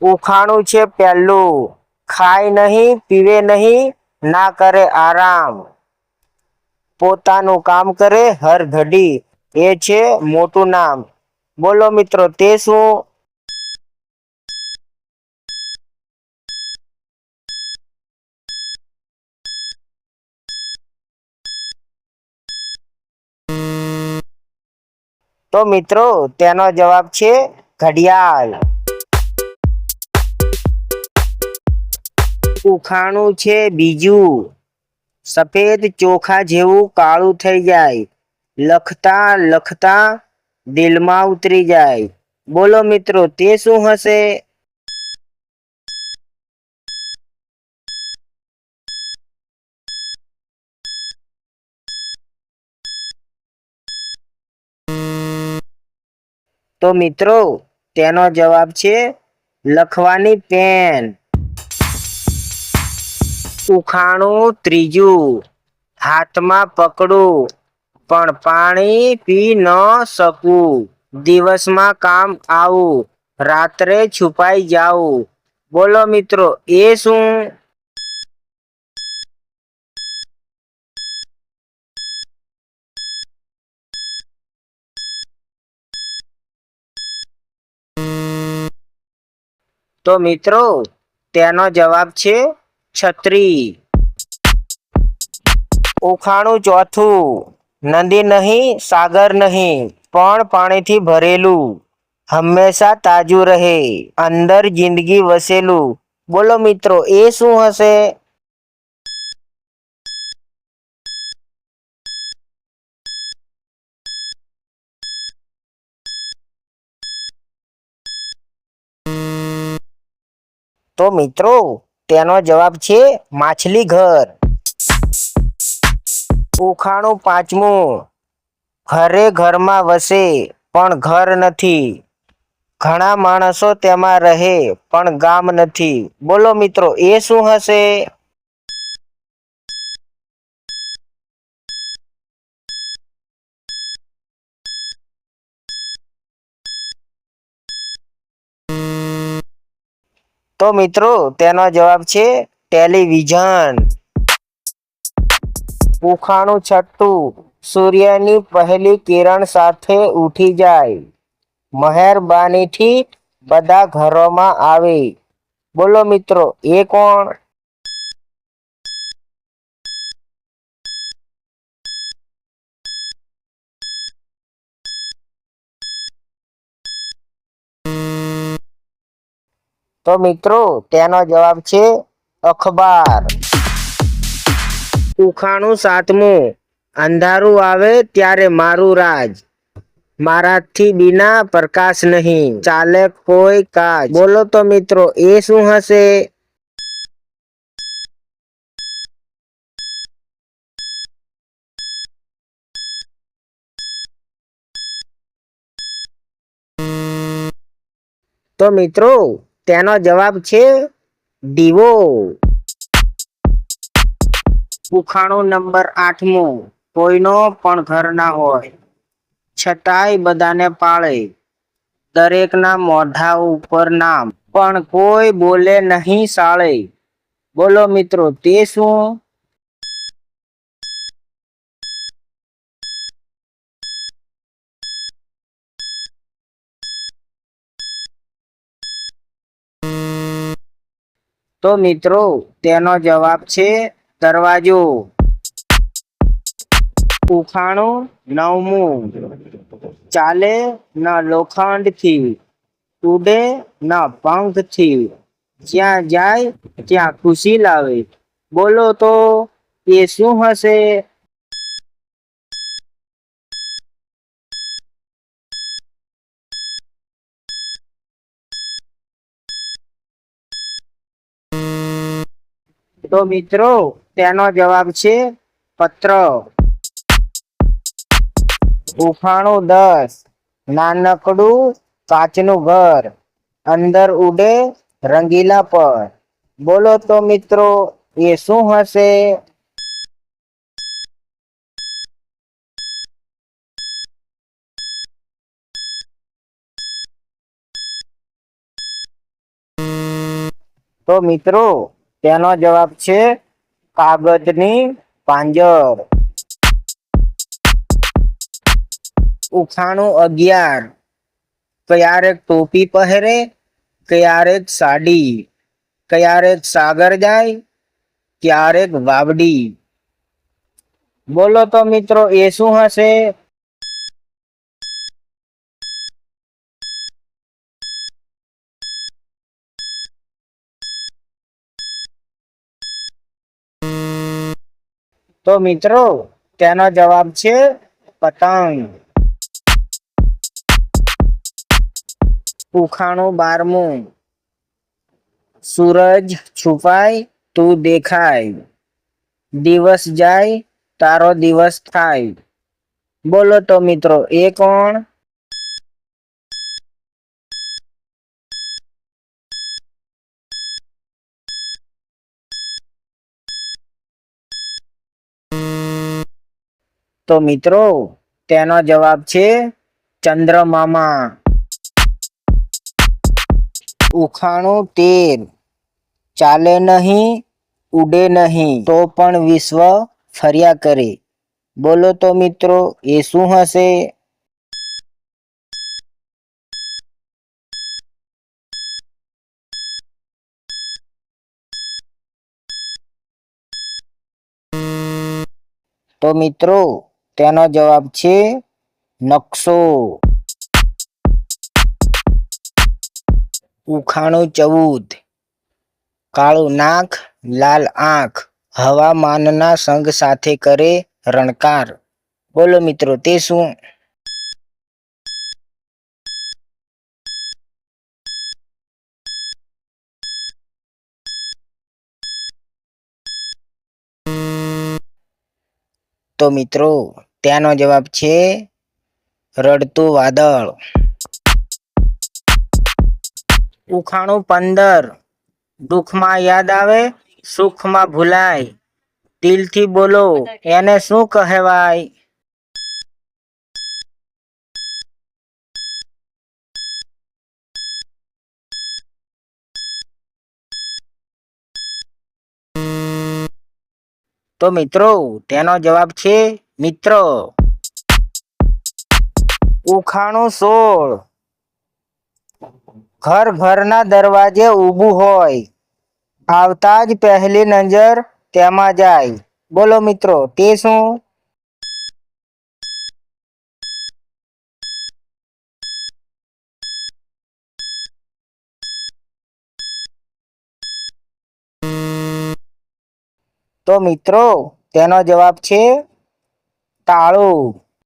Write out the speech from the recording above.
ઉખાણું છે પહેલું. ખાય નહીં, પીવે નહીં, ના કરે આરામ. પોતાનું કામ કરે હર ઘડી. એ છે મોટું નામ. બોલો મિત્રો, તે શું? તો મિત્રો, તેનો જવાબ છે ઘડિયાળ. ઉખાણું છે બીજું. સફેદ ચોખા જેવું કાળું થઈ જાય. લખતા લખતા દિલમાં ઉતરી જાય. બોલો મિત્રો, તે શું હશે? તો મિત્રો, તેનો જવાબ છે લખવાની પેન. ઉખાણું ત્રીજું. હાથમાં પકડું, પણ પાણી પી ન શકું. દિવસમાં કામ આવું, રાત્રે છુપાઈ જાઉં બોલો મિત્રો, એ શું? તો મિત્રો, તેનો જવાબ છે છત્રી. ઉખાણું ચોથું. નદી નહીં, સાગર નહીં, પણ પાણીથી ભરેલું. હંમેશા તાજું રહે, અંદર જિંદગી વસેલું. બોલો મિત્રો, એ શું હશે? તો મિત્રો તેનો જવાબ છે માછલી ઘર. ઉખાણું પાંચમું. ઘરે ઘરમાં વસે, પણ ઘર નથી. ઘણા માણસો તેમાં રહે, પણ ગામ નથી. બોલો મિત્રો, એ શું હશે? તો મિત્રો, તેનો જવાબ છે ટેલિવિઝન. ઉખાણું છઠ્ઠું, સૂર્યની પહેલી કિરણ સાથે ઉઠી જાય. મહેરબાનીથી બધા ઘરોમાં આવે. બોલો મિત્રો, એ કોણ? તો મિત્રો, તેનો જવાબ છે અખબાર. ઉખાણું સાતમું. અંધારું આવે ત્યારે મારું રાજ. મારાથી બિના પ્રકાશ નહીં. ચાલે કોઈ કાજ બોલો તો મિત્રો, એ શું હશે? તો મિત્રો તેનો જવાબ છે દીવો ઉખાણું નંબર આઠમો. કોઈનો પણ ઘર ના હોય. છતાંય બધાને પાળે. દરેકના મોઢા ઉપર નામ. પણ કોઈ બોલે નહીં સાળે. બોલો મિત્રો, તે શું? તો મિત્રો, તેનો જવાબ છે દરવાજો. ઉખાણું નવમું. ચાલે ન લોખંડથી ઉડે ન પંખથી. જ્યાં જાય, ત્યાં ખુશી લાવે. બોલો તો, એ શું હશે? તો મિત્રો, તેનો જવાબ છે પત્ર. ઉફાણું દસ. નાનકડું કાચનું ઘર. અંદર ઉડે રંગીલા પર. બોલો તો મિત્રો, એ શું હશે? તો મિત્રો તેનો જવાબ છે કાગજની પાંજર. ઉખાણું અગિયાર. ક્યારેક ટોપી પહેરે, ક્યારેક સાડી, ક્યારેક સાગર જાય, ક્યારેક વાવડી. બોલો તો મિત્રો, એ શું હશે? તો મિત્રો, તેનો જવાબ છે પતંગ. ઉખાણું બારમું. સૂરજ છુપાય, તું દેખાય. દિવસ જાય, તારો દિવસ થાય. બોલો તો મિત્રો, એ કોણ? તો મિત્રો, તેનો જવાબ છે ચંદ્રમામા. ઉખાણું તેર. ચાલે નહીં, ઉડે નહીં, તો પણ વિશ્વ ફર્યા કરે. બોલો તો મિત્રો, એ શું હશે? તો મિત્રો તેનો જવાબ છે નકશો. ઉખાણું ચૌદ. કાળું નાક, લાલ આંખ. હવામાનના સંગ સાથે કરે રણકાર. બોલો મિત્રો, તે શું? તો મિત્રો ત્યાંનો જવાબ છે રડતું વાદળ. ઉખાણું પંદર. દુઃખમાં યાદ આવે, સુખમાં ભૂલાય. દિલથી બોલો, એને શું કહેવાય? તો મિત્રો, તેનો જવાબ છે મિત્ર, ઉખાણું સોળ. ઘર ઘરના દરવાજે ઊભું હોય. આવતા જ પહેલી નજર તેમાં જાય. બોલો મિત્રો, તે શું? તો મિત્રો, તેનો જવાબ છે 打喽